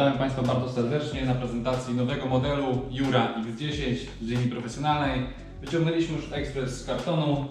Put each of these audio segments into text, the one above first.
Witamy Państwa bardzo serdecznie na prezentacji nowego modelu Jura X10 z linii profesjonalnej. Wyciągnęliśmy już ekspres z kartonu,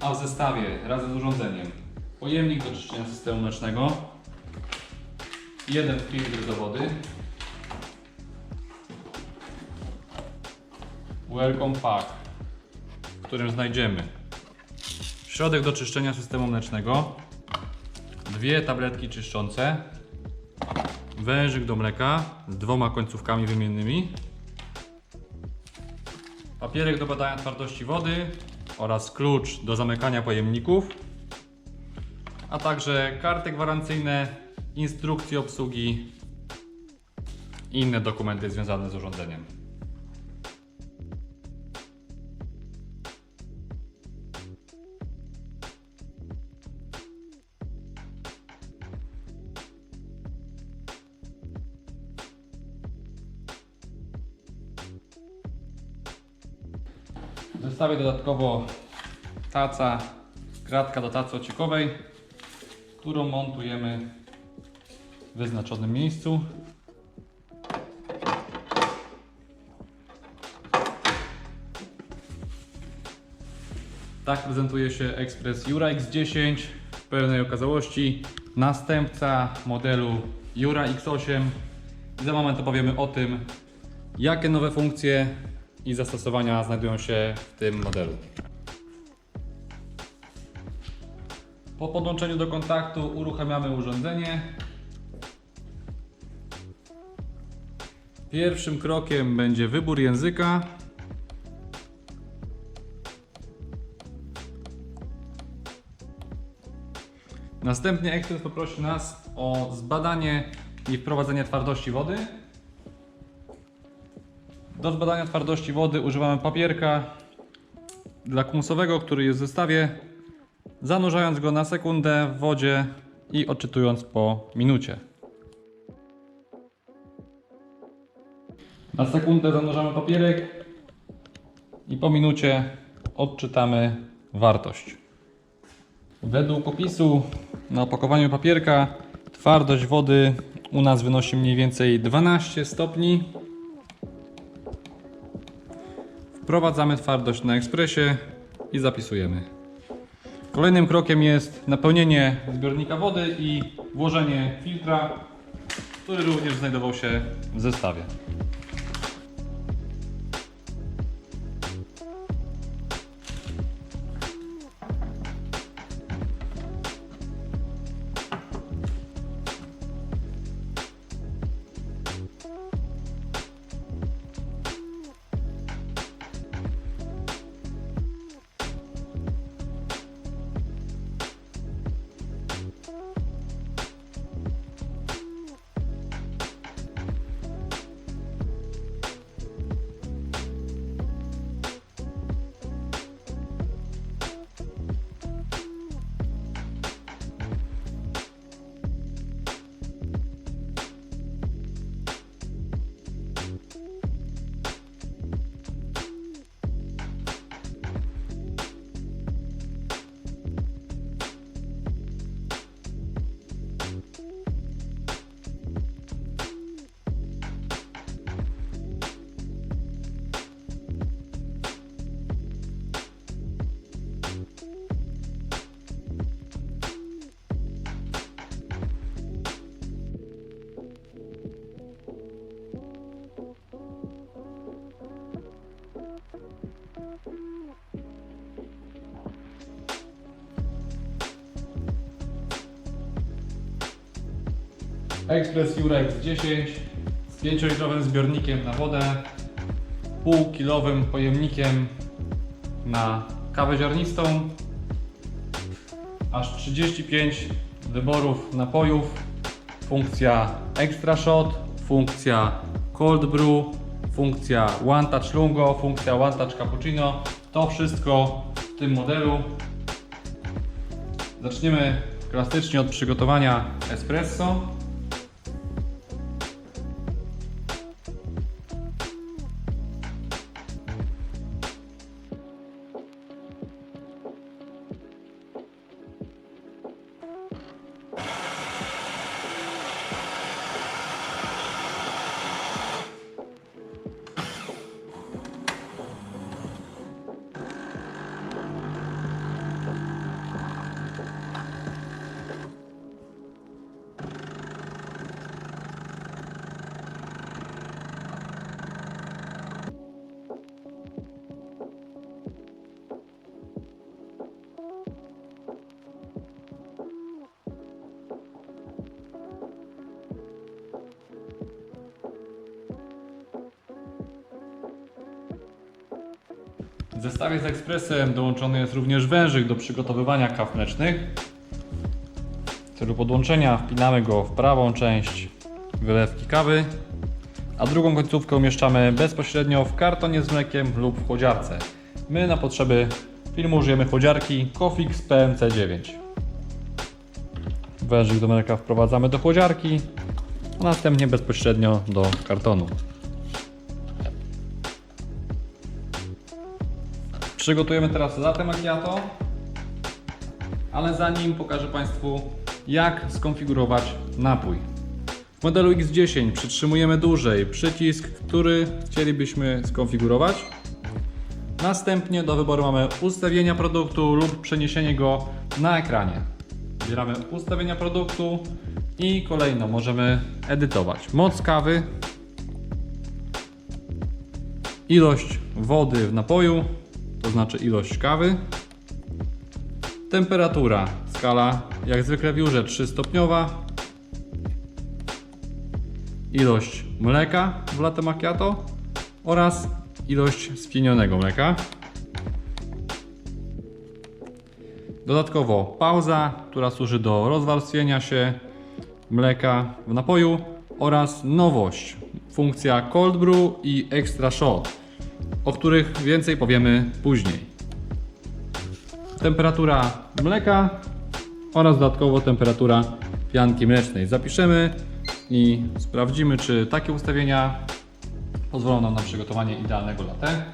a w zestawie razem z urządzeniem. Pojemnik do czyszczenia systemu mlecznego, jeden filtr do wody, Welcome Pack, w którym znajdziemy środek do czyszczenia systemu mlecznego, dwie tabletki czyszczące, wężyk do mleka z dwoma końcówkami wymiennymi, papierek do badania twardości wody oraz klucz do zamykania pojemników, a także karty gwarancyjne, instrukcje obsługi i inne dokumenty związane z urządzeniem. Zestawie dodatkowo taca, kratka do tacy ociekowej, którą montujemy w wyznaczonym miejscu. Tak prezentuje się Express Jura X10 w pełnej okazałości. Następca modelu Jura X8. I za moment opowiemy o tym, jakie nowe funkcje i zastosowania znajdują się w tym modelu. Po podłączeniu do kontaktu uruchamiamy urządzenie. Pierwszym krokiem będzie wybór języka. Następnie ekspres poprosi nas o zbadanie i wprowadzenie twardości wody. Do zbadania twardości wody używamy papierka lakmusowego, który jest w zestawie, zanurzając go na sekundę w wodzie i odczytując po minucie. Na sekundę zanurzamy papierek i po minucie odczytamy wartość. Według opisu na opakowaniu papierka twardość wody u nas wynosi mniej więcej 12 stopni. Wprowadzamy twardość na ekspresie i zapisujemy. Kolejnym krokiem jest napełnienie zbiornika wody i włożenie filtra, który również znajdował się w zestawie. Express Jurex 10 z 5-litrowym zbiornikiem na wodę, półkilowym pojemnikiem na kawę ziarnistą, aż 35 wyborów napojów, funkcja Extra Shot, funkcja Cold Brew, funkcja One Touch Lungo, funkcja One Touch Cappuccino. To wszystko w tym modelu. Zaczniemy klasycznie od przygotowania espresso. W zestawie z ekspresem dołączony jest również wężyk do przygotowywania kaw mlecznych. W celu podłączenia wpinamy go w prawą część wylewki kawy, a drugą końcówkę umieszczamy bezpośrednio w kartonie z mlekiem lub w chłodziarce. My na potrzeby filmu użyjemy chłodziarki Cofix PMC9. Wężyk do mleka wprowadzamy do chłodziarki, a następnie bezpośrednio do kartonu. Przygotujemy teraz latte macchiato, ale zanim pokażę Państwu jak skonfigurować napój. W modelu X10 przytrzymujemy dłużej przycisk, który chcielibyśmy skonfigurować. Następnie do wyboru mamy ustawienia produktu lub przeniesienie go na ekranie. Wybieramy ustawienia produktu i kolejno możemy edytować moc kawy, ilość wody w napoju, to znaczy ilość kawy, temperatura, skala jak zwykle w Jurze 3 stopniowa, ilość mleka w latte macchiato oraz ilość spienionego mleka. Dodatkowo pauza, która służy do rozwarstwienia się mleka w napoju oraz nowość, funkcja cold brew i extra shot, o których więcej powiemy później. Temperatura mleka oraz dodatkowo temperatura pianki mlecznej. Zapiszemy i sprawdzimy, czy takie ustawienia pozwolą nam na przygotowanie idealnego latte.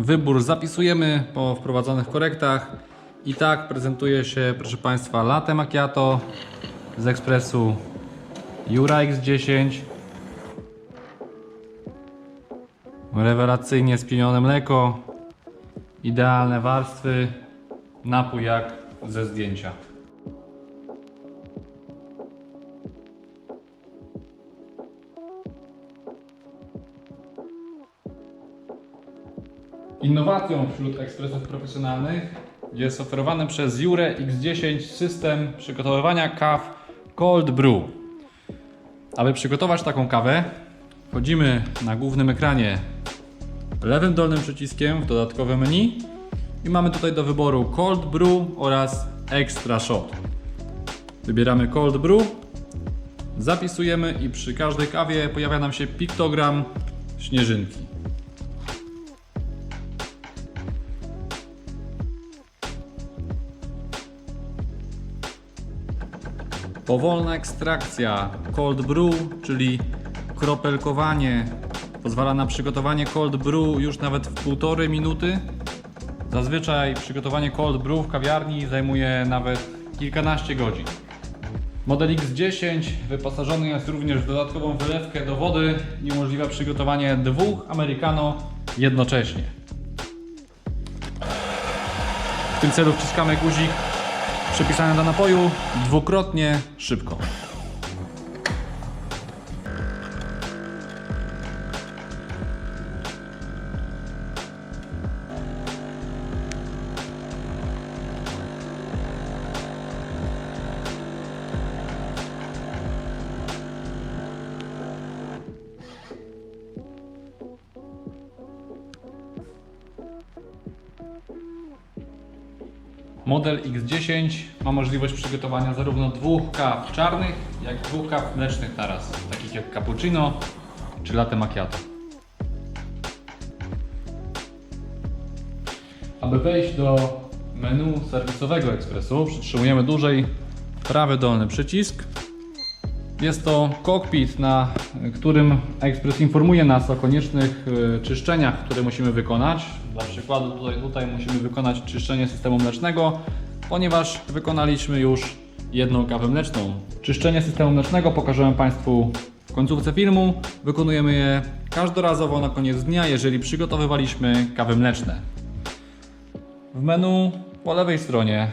Wybór zapisujemy po wprowadzonych korektach. I tak prezentuje się, proszę Państwa, latte macchiato z ekspresu Jura X10. Rewelacyjnie spienione mleko, idealne warstwy, napój jak ze zdjęcia. Innowacją wśród ekspresów profesjonalnych jest oferowany przez Jure X10 system przygotowywania kaw Cold Brew. Aby przygotować taką kawę, wchodzimy na głównym ekranie lewym dolnym przyciskiem w dodatkowe menu i mamy tutaj do wyboru Cold Brew oraz Extra Shot. Wybieramy Cold Brew, zapisujemy i przy każdej kawie pojawia nam się piktogram śnieżynki. Powolna ekstrakcja cold brew, czyli kropelkowanie, pozwala na przygotowanie cold brew już nawet w półtorej minuty. Zazwyczaj przygotowanie cold brew w kawiarni zajmuje nawet kilkanaście godzin. Model X10 wyposażony jest również w dodatkową wylewkę do wody i umożliwia przygotowanie dwóch americano jednocześnie. W tym celu wciskamy guzik przypisane do napoju dwukrotnie szybko. Model X10 ma możliwość przygotowania zarówno dwóch kaw czarnych, jak i dwóch kaw mlecznych naraz, takich jak cappuccino czy latte macchiato. Aby wejść do menu serwisowego ekspresu, przytrzymujemy dłużej prawy dolny przycisk. Jest to kokpit, na którym ekspres informuje nas o koniecznych e, czyszczeniach, które musimy wykonać. Dla przykładu tutaj, tutaj musimy wykonać czyszczenie systemu mlecznego, ponieważ wykonaliśmy już jedną kawę mleczną. Czyszczenie systemu mlecznego pokażę Państwu w końcówce filmu. Wykonujemy je każdorazowo na koniec dnia, jeżeli przygotowywaliśmy kawy mleczne. W menu po lewej stronie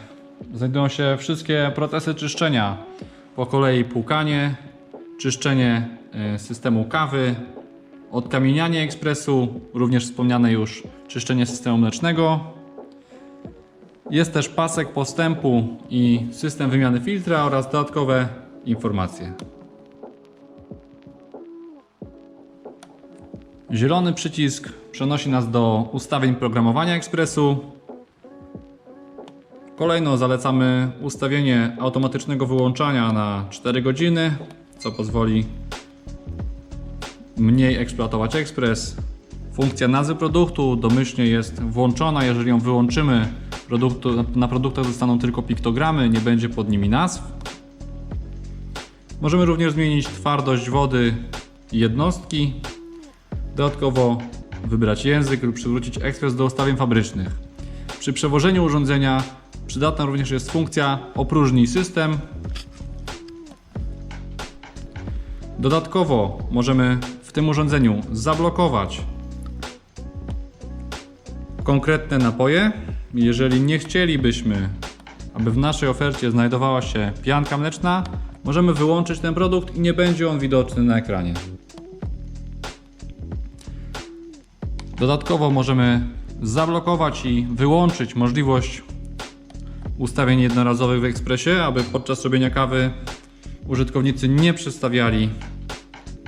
znajdują się wszystkie procesy czyszczenia. Po kolei płukanie, czyszczenie e, systemu kawy, odkamienianie ekspresu, również wspomniane już czyszczenie systemu mlecznego. Jest też pasek postępu i system wymiany filtra oraz dodatkowe informacje. Zielony przycisk przenosi nas do ustawień programowania ekspresu. Kolejno zalecamy ustawienie automatycznego wyłączania na 4 godziny, co pozwoli mniej eksploatować ekspres. Funkcja nazwy produktu domyślnie jest włączona, jeżeli ją wyłączymy, produktu, na produktach zostaną tylko piktogramy, nie będzie pod nimi nazw. Możemy również zmienić twardość wody jednostki. Dodatkowo wybrać język lub przywrócić ekspres do ustawień fabrycznych. Przy przewożeniu urządzenia przydatna również jest funkcja opróżnij system. Dodatkowo możemy w tym urządzeniu zablokować konkretne napoje. Jeżeli nie chcielibyśmy, aby w naszej ofercie znajdowała się pianka mleczna, możemy wyłączyć ten produkt i nie będzie on widoczny na ekranie. Dodatkowo możemy zablokować i wyłączyć możliwość ustawień jednorazowych w ekspresie, aby podczas robienia kawy użytkownicy nie przestawiali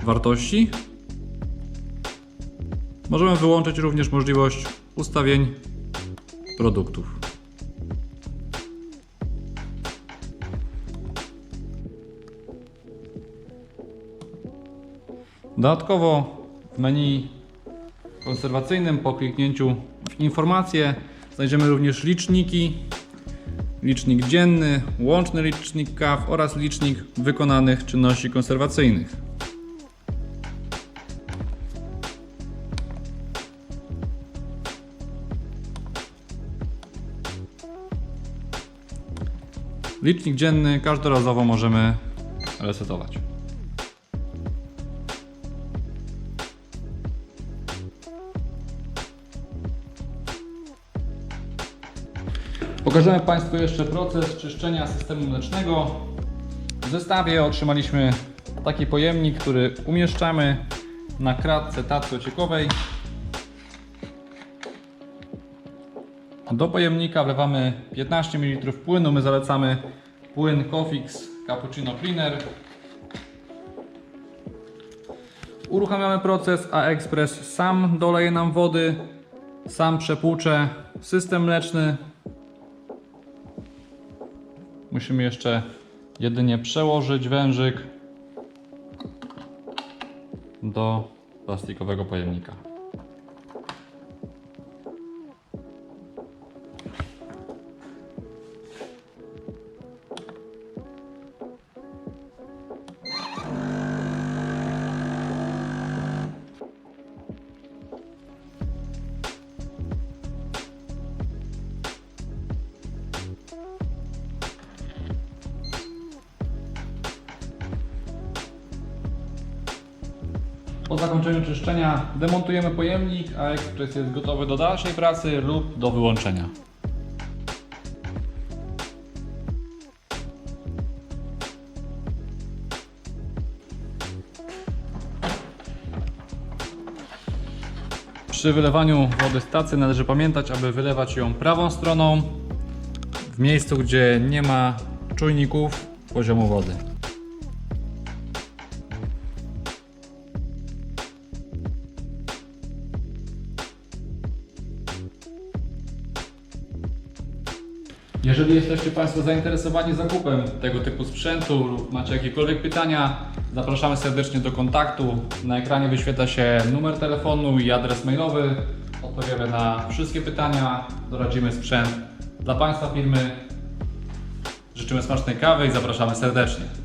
wartości. Możemy wyłączyć również możliwość ustawień produktów. Dodatkowo w menu konserwacyjnym po kliknięciu informacje znajdziemy również liczniki, licznik dzienny, łączny licznik kaw oraz licznik wykonanych czynności konserwacyjnych. Licznik dzienny każdorazowo możemy resetować. Pokażemy Państwu jeszcze proces czyszczenia systemu mlecznego. W zestawie otrzymaliśmy taki pojemnik, który umieszczamy na kratce tatki ociekowej. Do pojemnika wlewamy 15 ml płynu. My zalecamy płyn Cofix Cappuccino Cleaner. Uruchamiamy proces, a ekspres sam doleje nam wody, sam przepłucze system mleczny. Musimy jeszcze jedynie przełożyć wężyk do plastikowego pojemnika. Zakończeniu czyszczenia demontujemy pojemnik, a ekspres jest gotowy do dalszej pracy lub do wyłączenia. Przy wylewaniu wody z tacy należy pamiętać, aby wylewać ją prawą stroną w miejscu, gdzie nie ma czujników poziomu wody. Jeżeli jesteście Państwo zainteresowani zakupem tego typu sprzętu lub macie jakiekolwiek pytania, zapraszamy serdecznie do kontaktu. Na ekranie wyświetla się numer telefonu i adres mailowy. Odpowiemy na wszystkie pytania, doradzimy sprzęt dla Państwa firmy. Życzymy smacznej kawy i zapraszamy serdecznie.